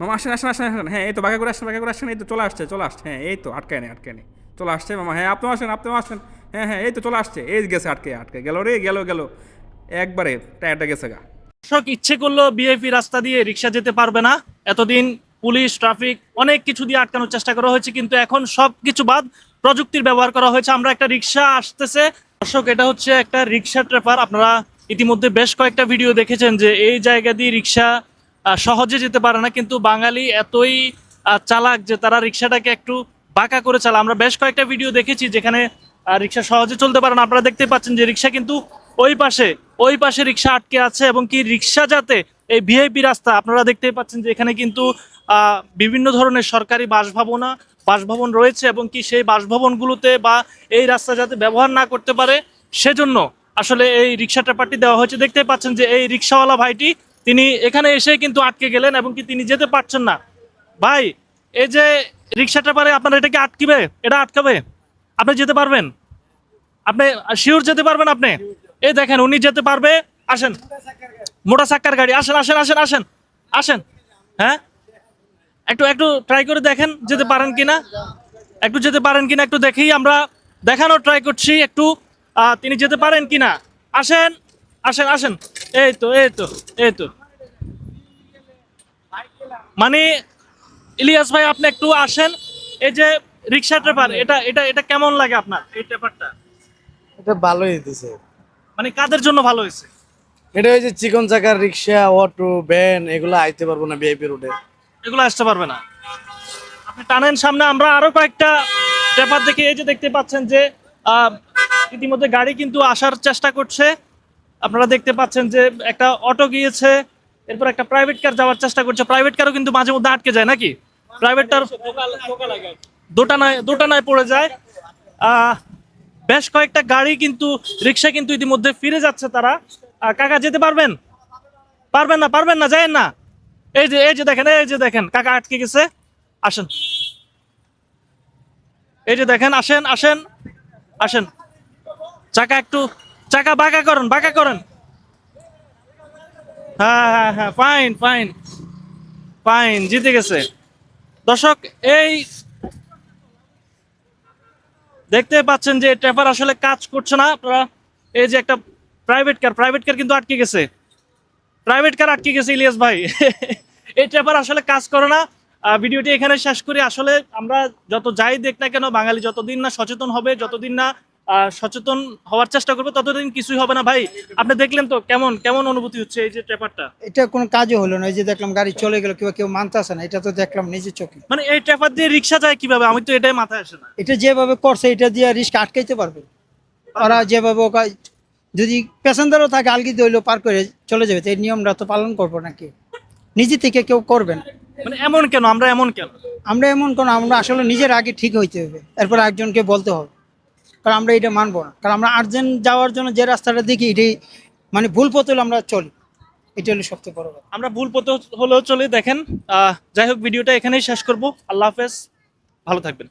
মামা, আসেন আসেন আসেন আসেন। হ্যাঁ এই তো, বাঁকা করে আসেন, বাঁকা করে আসেন। এই তো চলে আসছে চলে আসছে। হ্যাঁ এই তো আটকায় নেই আটকায় নেই। চলে আসছে মামা। হ্যাঁ আপনিও আসেন আপনিও আসেন। হ্যাঁ হ্যাঁ এই তো চলে আসছে। এই গেছে, আটকে আটকে। গেল রে, গেল গেল। একবারে টায়ারটা গেছে গা। দর্শক, ইচ্ছে করল বিএপি রাস্তা দিয়ে রিক্সা যেতে পারবে না। এতদিন পুলিশ, ট্রাফিক, অনেক কিছু দিয়ে আটকানোর চেষ্টা করা হয়েছে, কিন্তু এখন সব কিছু বাদ প্রযুক্তির ব্যবহার করা হয়েছে। আমরা একটা রিক্সা আসতেছে। দর্শক, এটা হচ্ছে একটা রিক্সা ট্রেপার। আপনারা ইতিমধ্যে বেশ কয়েকটা ভিডিও দেখেছেন যে এই জায়গা দিয়ে রিক্সা সহজে যেতে পারে না, কিন্তু বাঙালি এতই চালাক যে তারা রিক্সাটাকে একটু বাঁকা করে চালা আমরা বেশ কয়েকটা ভিডিও দেখেছি যেখানে রিক্সা সহজে চলতে পারে না। আপনারা দেখতে পাচ্ছেন যে রিক্সা কিন্তু ওই পাশে ওই পাশে রিক্সা আটকে আছে এবং কি রিক্সা যাতে এই ভিআইপি রাস্তা, আপনারা দেখতেই পাচ্ছেন যে এখানে কিন্তু বিভিন্ন ধরনের সরকারি বাসভবনা, বাসভবন রয়েছে এবং কি সেই বাসভবনগুলোতে বা এই রাস্তা যাতে ব্যবহার না করতে পারে, সেজন্য আসলে এই রিক্সা ট্যাপারটি দেওয়া হয়েছে। দেখতেই পাচ্ছেন যে এই রিক্সাওয়ালা ভাইটি তিনি এখানে এসে কিন্তু আটকে গেলেন এবং কি তিনি যেতে পারছেন না। ভাই, এই যে রিক্সা ট্যাপারে আপনার এটাকে আটকিবে? এটা আটকাবে? আপনি যেতে পারবেন? আপনি শিওর যেতে পারবেন আপনি? এই দেখেন, উনি যেতে পারবে। আসেন। মোটা চাক্কার গাড়ি, আসেন আসেন আসেন আসেন আসেন। হ্যাঁ? একটু একটু ট্রাই করে দেখেন, যেতে পারেন কিনা। একটু যেতে পারেন কিনা, একটু দেখেই আমরা দেখানোর ট্রাই করছি একটু। তিনি যেতে পারেন কিনা? আসেন আসেন আসেন। এই তো এই তো এই তো। মানে ইলিয়াস ভাই আপনি একটু আসেন। এই যে রিক্সা ট্রেপার এটা এটা এটা কেমন লাগে আপনার এই ট্রেপারটা এটা ভালোই দিছে। মানে কাদের জন্য ভালো হয়েছে? এটা ওই যে চিকন চাকার রিক্সা অটো ভ্যান এগুলো আইতে পারব না ভিআইপি রোডে। এগুলো আসতে পারবে না। আপনি টানেন সামনে আমরা আরও কয়েকটা পেপার দেখে এই যে দেখতে পাচ্ছেন যে আহ, ইতিমধ্যে গাড়ি কিন্তু আসার চেষ্টা করছে। আপনারা দেখতে পাচ্ছেন যে একটা অটো গিয়েছে এরপর একটা প্রাইভেট কার যাওয়ার চেষ্টা করছে। প্রাইভেট কারও কিন্তু মাঝে মধ্যে আটকে যায় নাকি? প্রাইভেটটার দোটানায় দোটানায় পড়ে যায়। বেশ কয়েকটা গাড়ি কিন্তু, রিক্সা কিন্তু ইতিমধ্যে ফিরে যাচ্ছে তারা। কাকা, যেতে পারবেন? পারবেন না পারবেন না যায় না। এই যে এই যে দেখেন, এই যে দেখেন, কাকা আটকে গেছে। আসেন। এই যে দেখেন, আসেন আসেন আসেন। চাকা একটু, চাকা বাঁকা করেন বাঁকা করেন। হ্যাঁ হ্যাঁ হ্যাঁ ফাইন ফাইন ফাইন জিতে গেছে। দর্শক, এই দেখতে পাচ্ছেন যে ট্রেপার আসলে কাজ করছে না। আপনারা এই যে একটা প্রাইভেট কার প্রাইভেট কার কিন্তু আটকে গেছে। প্রাইভেট কার আটকে গেছে, ইলিয়াস ভাই। এই ট্রেপার আসলে কাজ করে না। ভিডিওটি এখানে শেষ করি। আসলে আমরা যত যাই দেখ না কেন, বাঙালি যতদিন না সচেতন হবে, যতদিন না সচেতন হওয়ার চেষ্টা করব। ততদিন কিছুই হবে না ভাই। আপনি দেখলেন তো কেমন কেমন অনুভূতি হচ্ছে এই যে ট্রেপারটা এটা কোনো কাজও হলো না। এই যে দেখলাম গাড়ি চলে গেল কেউ কেউ মানতে আসে না। এটা তো দেখলাম নিজের চোখে। মানে এই ট্রেপার দিয়ে রিক্সা যায় কীভাবে? আমি তো এটাই মাথায় আসে না। এটা যেভাবে করছে এটা দিয়ে রিস্ক আটকাইতে পারবে। ওরা যেভাবে ওকা- যদি প্যাসেঞ্জারও থাকে আলগি দইলো পার করে চলে যাবে। তো এই নিয়মটা তো পালন করব নাকি? নিজে থেকে কেউ করবেন মানে এমন কেন? আমরা এমন কেন? আমরা এমন কেন? আমরা আসলে নিজের আগে ঠিক হইতে হবে। এরপর একজনকে বলতে হবে। কারণ আমরা এটা মানবো না। কারণ আমরা আর্জেন্ট যাওয়ার জন্য যে রাস্তাটা দেখি, এটাই মানে ভুল পথে আমরা চলি। এটা হলো সবচেয়ে বড় কথা। আমরা ভুল পথে হলেও চলে, দেখেন। যাই হোক, ভিডিওটা এখানেই শেষ করব। আল্লাহ হাফেজ, ভালো থাকবেন।